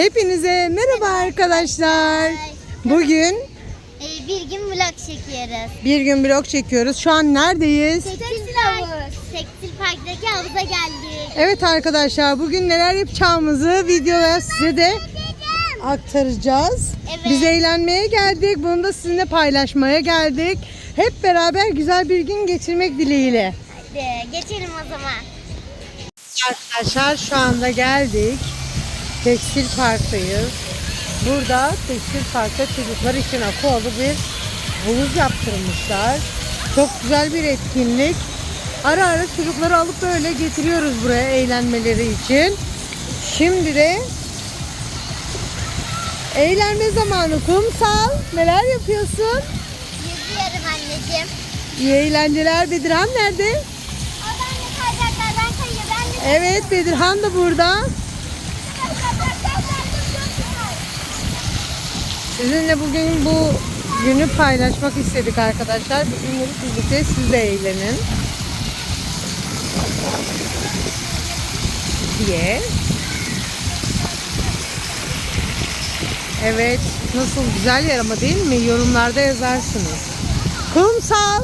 Hepinize merhaba arkadaşlar. Bugün Ee, bir gün vlog çekiyoruz. bir gün vlog çekiyoruz. Şu an neredeyiz? Tekstil havuz. Tekstil parktaki havuza geldik. Evet arkadaşlar bugün neler yapacağımızı videoya size de aktaracağız. Evet. Biz eğlenmeye geldik. Bunu da sizinle paylaşmaya geldik. Hep beraber güzel bir gün geçirmek dileğiyle. Hadi geçelim o zaman. Arkadaşlar şu anda geldik. Tekstil parktayız. Burada tekstil parkta çocuklar için akvalı bir havuz yaptırmışlar. Çok güzel bir etkinlik. Ara ara çocukları alıp böyle getiriyoruz buraya eğlenmeleri için. Şimdi de eğlenme zamanı kumsal. Neler yapıyorsun? Yüzüyorum anneciğim. İyi eğlenceler. Bedirhan nerede? Oradan ne kayacaklardan kayıyor. Ben de Evet Bedirhan da burada. Sizinle bugün bu günü paylaşmak istedik arkadaşlar. Bugün birlikte siz de eğlenin. Diye. Evet. Nasıl güzel yer ama değil mi? Yorumlarda yazarsınız. Kumsal.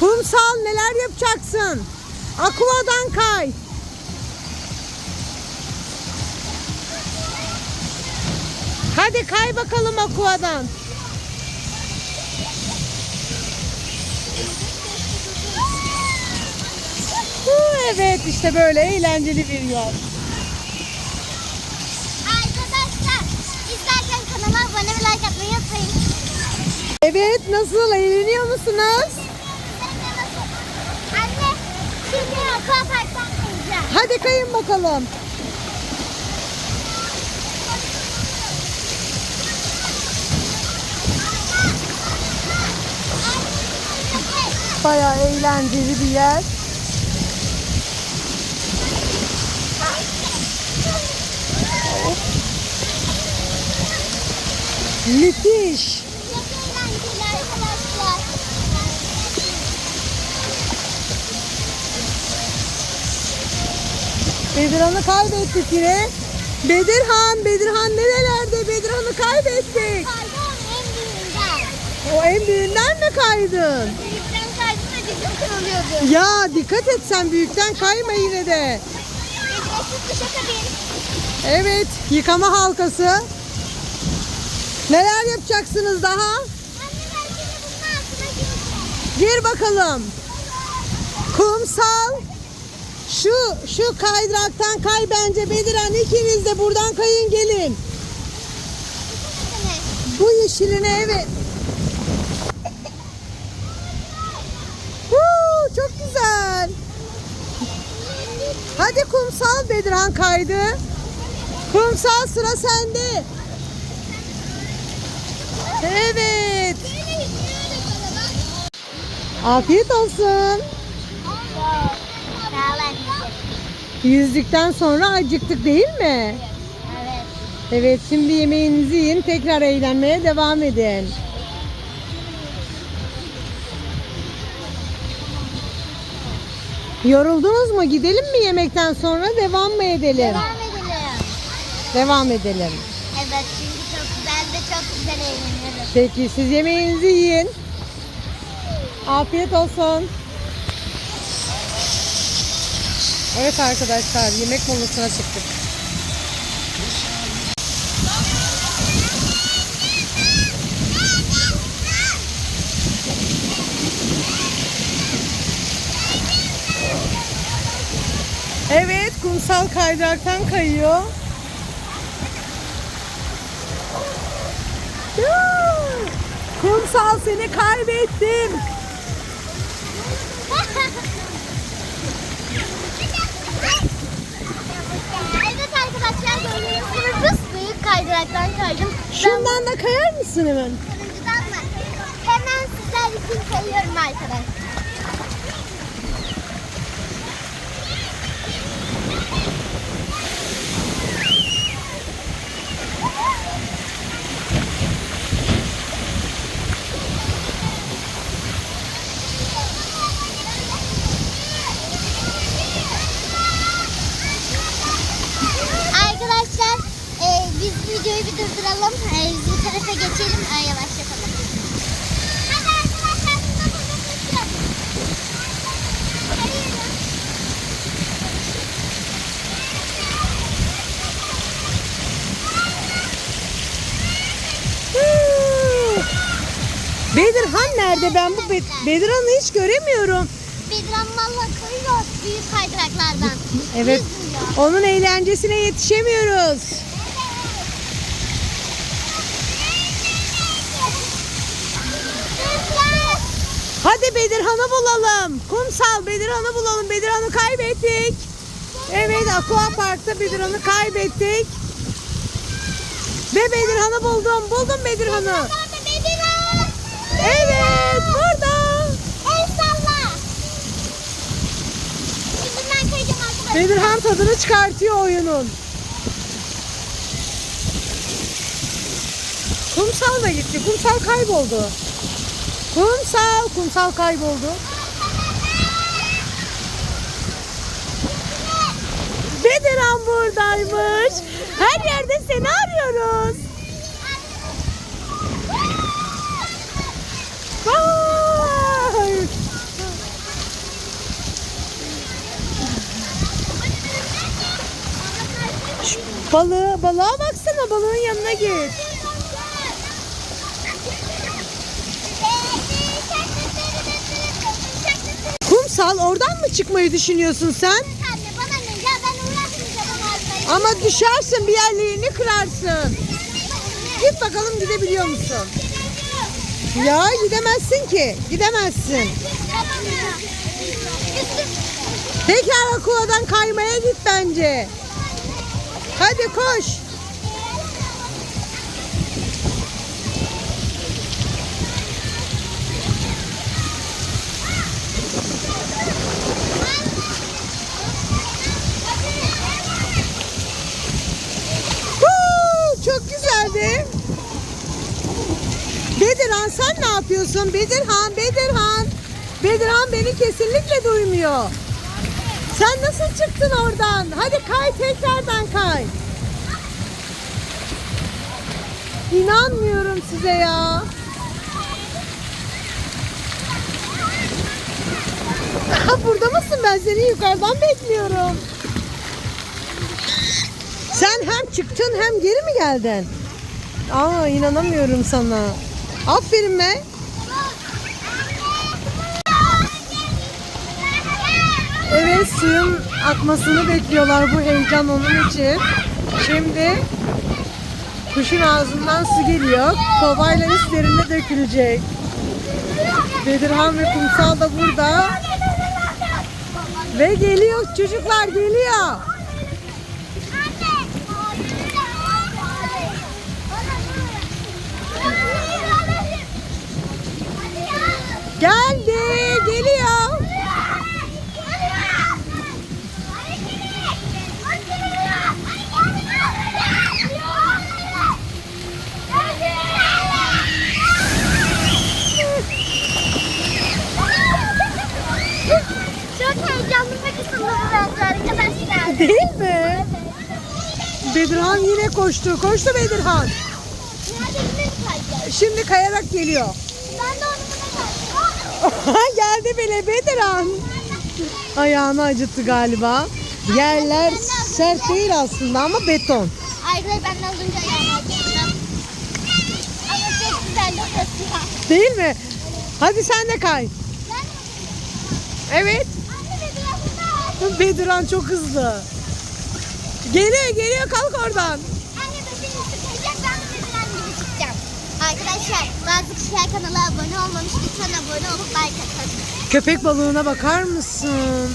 Kumsal neler yapacaksın? Aqua'dan kay. Hadi kay bakalım Aqua'dan. Huu, Evet işte böyle eğlenceli bir yer. Arkadaşlar izlerken kanala abone ve like atmayı unutmayın. Evet nasıl eğleniyor musunuz? Anne şimdi aquaparktan kayacağım. Hadi kayın bakalım. Bayağı eğlenceli bir yer. Müthiş. Bedirhan'ı kaybettik yine. Bedirhan, Bedirhan nerelerde? Bedirhan'ı kaybettik. Kaydım en büyüğünden. O en büyüğünden mi kaydın? Büyükten kaydım da dizim kırılıyordu. Ya dikkat et sen büyükten kayma yine de. Evet, yıkama halkası. Neler yapacaksınız daha? Gir bakalım. Kumsal. Şu şu kaydıraktan kay bence Bedirhan ikiniz de buradan kayın gelin. Bu yeşiline evet. Huu, çok güzel. Hadi kumsal Bedirhan kaydı. Kumsal sıra sende. Evet. Afiyet olsun. Yüzdükten sonra acıktık değil mi? Evet. Evet şimdi yemeğinizi yiyin tekrar eğlenmeye devam edin. Yoruldunuz mu? Gidelim mi yemekten sonra devam mı edelim? Devam edelim. Devam edelim. Evet çünkü çok güzel ve çok güzel eğleniyoruz. Peki siz yemeğinizi yiyin. Afiyet olsun. Evet arkadaşlar yemek molasına çıktık. Evet kumsal kaydıraktan kayıyor. Kumsal seni kaybettim. evet arkadaşlar gibi biz büyük kaydıraktan kaydım. Şundan da kayar mısın hemen? Turuncudan mı? Hemen sizler için kayıyorum arkadaşlar. Arkadaşlar e, bir durduralım. Ee, biz bu tarafa geçelim. Ee, yavaş yapalım. Hadi arkadaşlar siz de burada koşun. Hadi yürü. Huu. Bedirhan nerede? Ben bu Be- Bedirhan'ı hiç göremiyorum. Bedran valla kayıyor büyük kaydıraklardan. Evet. Onun eğlencesine yetişemiyoruz. Hadi Bedirhan'ı bulalım. Kumsal Bedirhan'ı bulalım. Bedirhan'ı kaybettik. Evet Aqua Park'ta Bedirhan'ı kaybettik. Ve Bedirhan'ı buldum. Buldum Bedirhan'ı. Nerede Bedran? Evet burada. El salla. Şimdi ben kayacağım arkadaşlar. Bedirhan tadını çıkartıyor oyunun. Kumsal da gitti. Kumsal kayboldu. Kumsal, kumsal kayboldu. Bedirhan buradaymış. Her yerde seni arıyoruz. Balığı, balığa baksana balığın yanına git. Kumsal oradan mı çıkmayı düşünüyorsun sen? Ama düşersin bir yerlerini kırarsın. Git bakalım gidebiliyor musun? Ya gidemezsin ki. Gidemezsin. Tekrar akuladan kaymaya git bence. Hadi koş. Huu, çok güzeldi. Bedirhan sen ne yapıyorsun? Bedirhan, Bedirhan. Bedirhan beni kesinlikle duymuyor. Sen nasıl çıktın oradan? Hadi kay tekrardan kay. İnanmıyorum size ya. Burada mısın? Ben seni yukarıdan bekliyorum. Sen hem çıktın hem geri mi geldin? Aa inanamıyorum sana. Aferin be. Evet suyun akmasını bekliyorlar bu heyecan onun için. Şimdi kuşun ağzından su geliyor. Kovayla üstlerine dökülecek. Bedirhan ve Kumsal da burada. Ve geliyor çocuklar geliyor. Değil mi? Bedirhan yine koştu. Koştu Bedirhan. Şimdi kayarak geliyor. Ben de. Geldi bile Bedirhan. Ayağını acıttı galiba. Yerler sert değil aslında ama beton. Arkadaşlar ben de az önce ayağımı acıttım. Ama çok güzel orası. Değil mi? Hadi sen de kay. Evet. Bedirhan çok hızlı. Geliyor geliyor kalk oradan. Anne birisi kayacak ben de biraz gibi çıkacağım. Arkadaşlar bazı kişiler kanala abone olmamış. Lütfen abone olup like atın. Köpek balığına bakar mısın?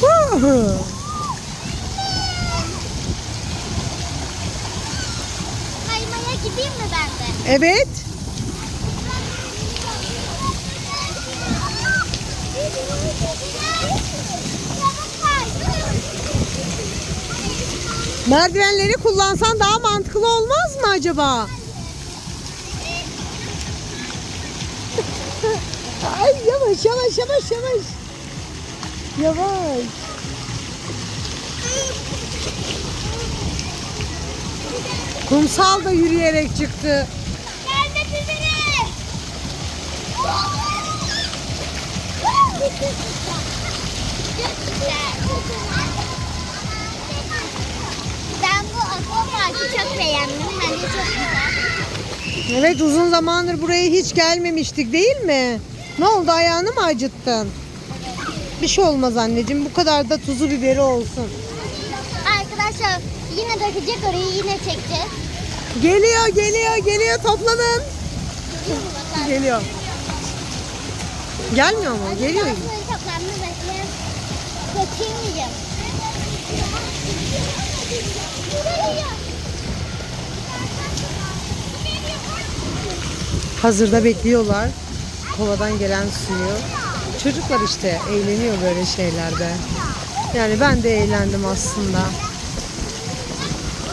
Huh. Kaymaya gideyim mi ben de? Evet. Merdivenleri kullansan daha mantıklı olmaz mı acaba? Ay yavaş yavaş yavaş yavaş. Yavaş. Kumsal da yürüyerek çıktı. Gelmek üzere. Ben bu aqua parkı çok beğendim. Bence çok güzel. Evet uzun zamandır buraya hiç gelmemiştik değil mi? Ne oldu ayağını mı acıttın? Bir şey olmaz anneciğim bu kadar da tuzu biberi olsun. Arkadaşlar yine dökecek orayı yine çekeceğiz. Geliyor geliyor geliyor toplanın. Geliyor. Gelmiyor mu? Geliyor. Kaçırmayacağım. Hazırda bekliyorlar. Kovadan gelen suyu. Çocuklar işte eğleniyor böyle şeylerde. Yani ben de eğlendim aslında.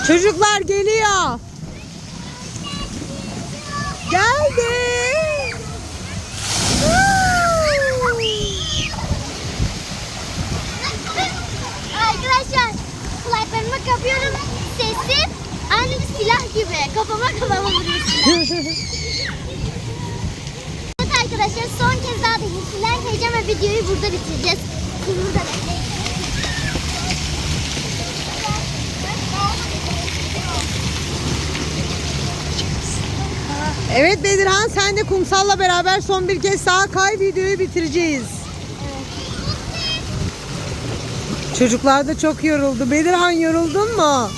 Çocuklar geliyor. Geldi. Arkadaşlar kulaklarımı kapıyorum. Sesim aynı bir silah gibi. Kafama kafama vuruyor. Evet arkadaşlar son kez daha teşekkürler diyeceğim ve videoyu burada bitireceğiz. Burada bekleyin. Evet Bedirhan sen de kumsalla beraber son bir kez daha kay videoyu bitireceğiz. Çocuklar da çok yoruldu. Bedirhan yoruldun mu?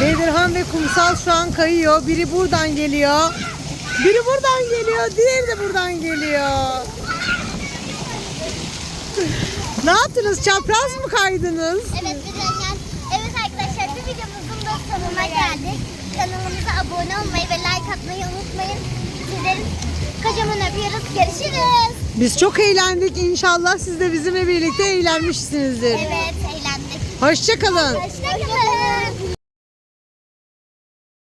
Bedirhan ve Kumsal şu an kayıyor. Biri buradan geliyor. Biri buradan geliyor. Diğeri de buradan geliyor. Ne yaptınız? Çapraz mı kaydınız? Evet Birenler. Evet arkadaşlar bir videomuzun da sonuna geldik. Kanalımıza abone olmayı ve like atmayı unutmayın. Sizleri kocaman öpüyoruz. Görüşürüz. Biz çok eğlendik. İnşallah siz de bizimle birlikte eğlenmişsinizdir. Evet eğlendik. Hoşçakalın. Hoşçakalın.